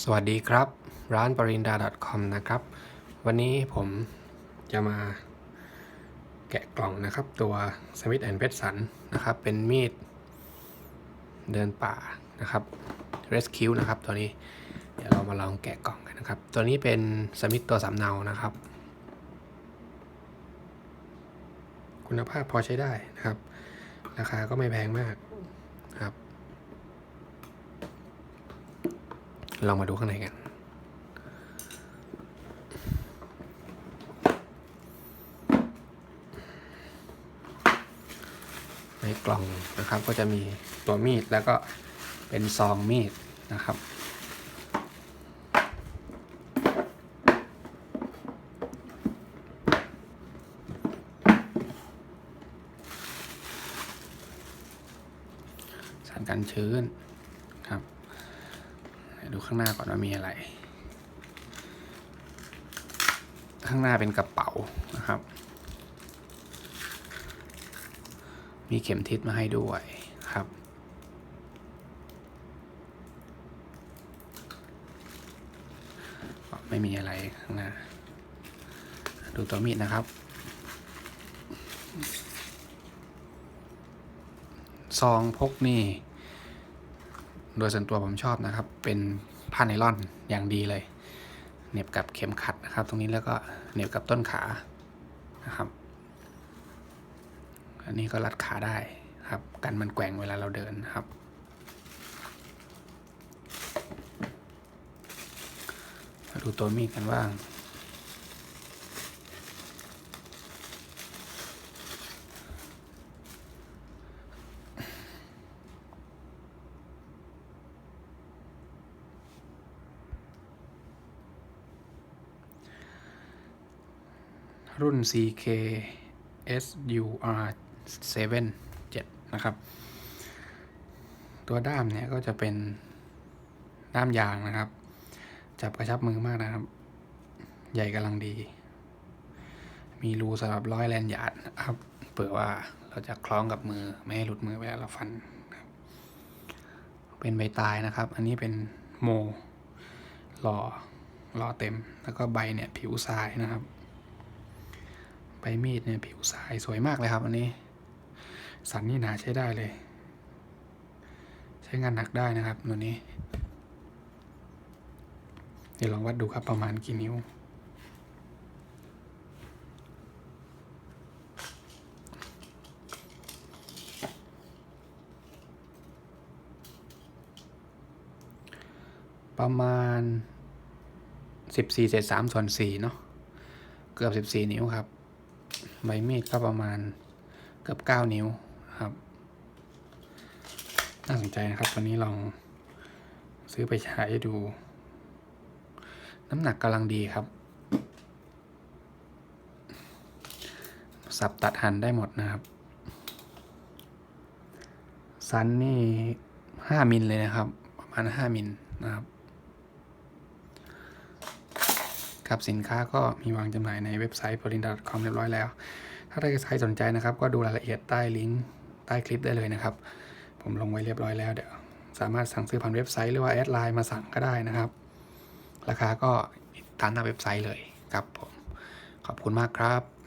สวัสดีครับ ร้านปรินดา .com นะครับ วันนี้ผมจะมาแกะกล่องนะครับ ตัว Smith and Wesson นะครับ เป็นมีดเดินป่านะครับ Rescue นะครับตัวนี้ เดี๋ยวเรามาลองแกะกล่องกันนะครับ ตัวนี้เป็น Smith ตัวสำเนานะครับ คุณภาพพอใช้ได้นะครับ ราคาก็ไม่แพงมากครับ ลองมาดูข้างในกัน ในกล่องนะครับก็จะมีตัวมีดแล้วก็เป็นซองมีดนะครับสารกันชื้น ดูข้างหน้าก่อนว่ามีอะไร ข้างหน้าเป็นกระเป๋านะครับ มีเข็มทิศมาให้ด้วยครับ ไม่มีอะไรข้างหน้า ดูตัวมีดนะครับซองพกนี่ โดยส่วนตัวผมชอบนะครับ เป็นผ้าไนล่อนอย่างดีเลยเหน็บกับเข็มขัดนะครับ ตรงนี้แล้วก็เหน็บกับต้นขานะครับ อันนี้ก็รัดขาได้ครับ กันมันแกว่งเวลาเราเดินนะครับ ดูตัวมีดกันบ้าง รุ่น CK SUR 7 7 นะครับ ตัวด้ามเนี่ยก็จะเป็นด้ามยางนะครับ จับกระชับมือมากนะครับ ใหญ่กำลังดี มีรูสำหรับร้อยแลนหยาดนะครับ เผื่อว่าเราจะคล้องกับมือ ไม่ให้หลุดมือเวลาเราฟัน เป็นใบตายนะครับ อันนี้เป็นโมหล่อหล่อเต็ม แล้วก็ใบเนี่ยผิวทรายนะครับ ใบมีดเนี่ยผิวทรายสวยมากเลยครับอันนี้ สันนี่หนาใช้ได้เลย ใช้งานหนักได้นะครับตัวนี้ เดี๋ยวลองวัดดูครับประมาณกี่นิ้ว ประมาณสิบสี่เศษสามส่วนสี่เนาะเกือบสิบสี่นิ้วครับ ใบมีดก็ประมาณเกือบเก้านิ้วครับ น่าสนใจนะครับวันนี้ลองซื้อไปใช้ดู น้ำหนักกำลังดีครับ สับตัดหั่นได้หมดนะครับสันนี่ห้ามิลเลยนะครับ ประมาณห้ามิลนะครับ ครับ สินค้าก็มีวางจำหน่ายในเว็บไซต์ p o l i n d c o m เรียบร้อยแล้ว ถ้าใครสนใจนะครับ ก็ดูรายละเอียดใต้ลิงก์ใต้คลิปได้เลยนะครับ ผมลงไว้เรียบร้อยแล้วเดี๋ยวสามารถสั่งซื้อผ่านเว็บไซต์หรือว่าแอดไลน์มาสั่งก็ได้นะครับ ราคาก็ตามหน้าเว็บไซต์เลยครับผมขอบคุณมากครับ